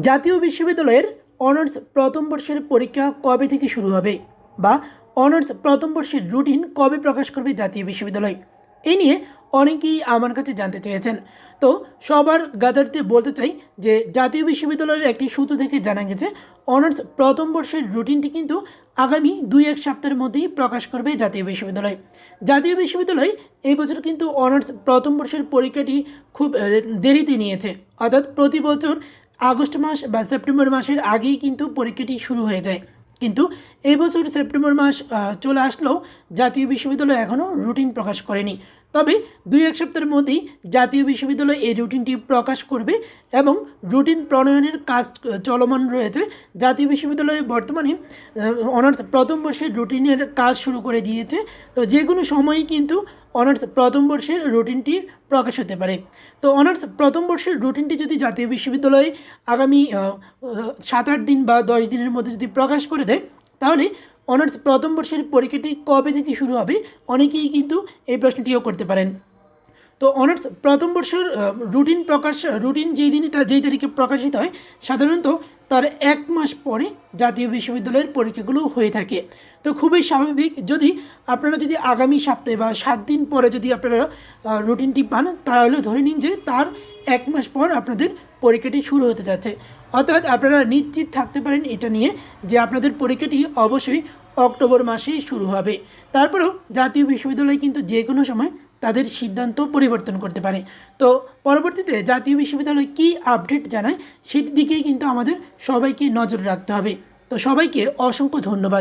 জাতীয় বিশ্ববিদ্যালয়ের অনার্স প্রথম বর্ষের পরীক্ষা কবে থেকে শুরু হবে? বা অনার্স প্রথম বর্ষের রুটিন কবে প্রকাশ করবে জাতীয় বিশ্ববিদ্যালয়? এই নিয়ে অনেকেই আমার কাছে জানতে চেয়েছেন। তো সবার গাদারতে বলতে চাই যে জাতীয় বিশ্ববিদ্যালয়ের একটি সূত্র থেকে জানা গেছে, অনার্স প্রথম বর্ষের রুটিনটি কিন্তু আগামী দুই এক সপ্তাহের মধ্যেই প্রকাশ করবে জাতীয় বিশ্ববিদ্যালয়। জাতীয় বিশ্ববিদ্যালয় এই বছর কিন্তু অনার্স প্রথম বর্ষের পরীক্ষাটি খুব দেরিতে নিয়েছে। অর্থাৎ প্রতি বছর আগস্ট মাস বা সেপ্টেম্বর মাসের আগেই কিন্তু পরীক্ষাটি শুরু হয়ে যায়। কিন্তু এই বছর সেপ্টেম্বর মাস চলে আসলেও জাতীয় বিশ্ববিদ্যালয় এখনও রুটিন প্রকাশ করেনি। তবে দুই এক সপ্তাহের মধ্যেই জাতীয় বিশ্ববিদ্যালয় এই রুটিনটি প্রকাশ করবে এবং রুটিন প্রণয়নের কাজ চলমান রয়েছে। জাতীয় বিশ্ববিদ্যালয়ে বর্তমানে অনার্স প্রথম বর্ষের রুটিনের কাজ শুরু করে দিয়েছে। তো যে কোনো সময়ই কিন্তু অনার্স প্রথম বর্ষের রুটিনটি প্রকাশ হতে পারে। তো অনার্স প্রথম বর্ষের রুটিনটি যদি জাতীয় বিশ্ববিদ্যালয়ে আগামী সাত আট দিন বা দশ দিনের মধ্যে যদি প্রকাশ করে দেয়, তাহলে অনার্স প্রথম বর্ষের পরীক্ষাটি কবে থেকে শুরু হবে, অনেকেই কিন্তু এই প্রশ্নটিও করতে পারেন। তো অনার্স প্রথম বর্ষের রুটিন প্রকাশ, রুটিন যেই দিনই তা, যেই তারিখে প্রকাশিত হয়, সাধারণত তার এক মাস পরে জাতীয় বিশ্ববিদ্যালয়ের পরীক্ষাগুলো হয়ে থাকে। তো খুবই স্বাভাবিক, যদি আপনারা যদি আগামী সপ্তাহে বা সাত দিন পরে যদি আপনারা রুটিনটি পান, তাহলে ধরে নিন যে তার এক মাস পর আপনাদের পরীক্ষাটি শুরু হতে যাচ্ছে। অর্থাৎ আপনারা নিশ্চিত থাকতে পারেন এটা নিয়ে যে আপনাদের পরীক্ষাটি অবশ্যই অক্টোবর মাসেই শুরু হবে। তারপরেও জাতীয় বিশ্ববিদ্যালয় কিন্তু যে কোনো সময় তাদের সিদ্ধান্ত পরিবর্তন করতে পারে। তো পরবর্তীতে জাতীয় বিশ্ববিদ্যালয় কি আপডেট জানায় সেটির দিকেই কিন্তু আমাদের সবাইকে নজর রাখতে হবে। তো সবাইকে অসংখ্য ধন্যবাদ।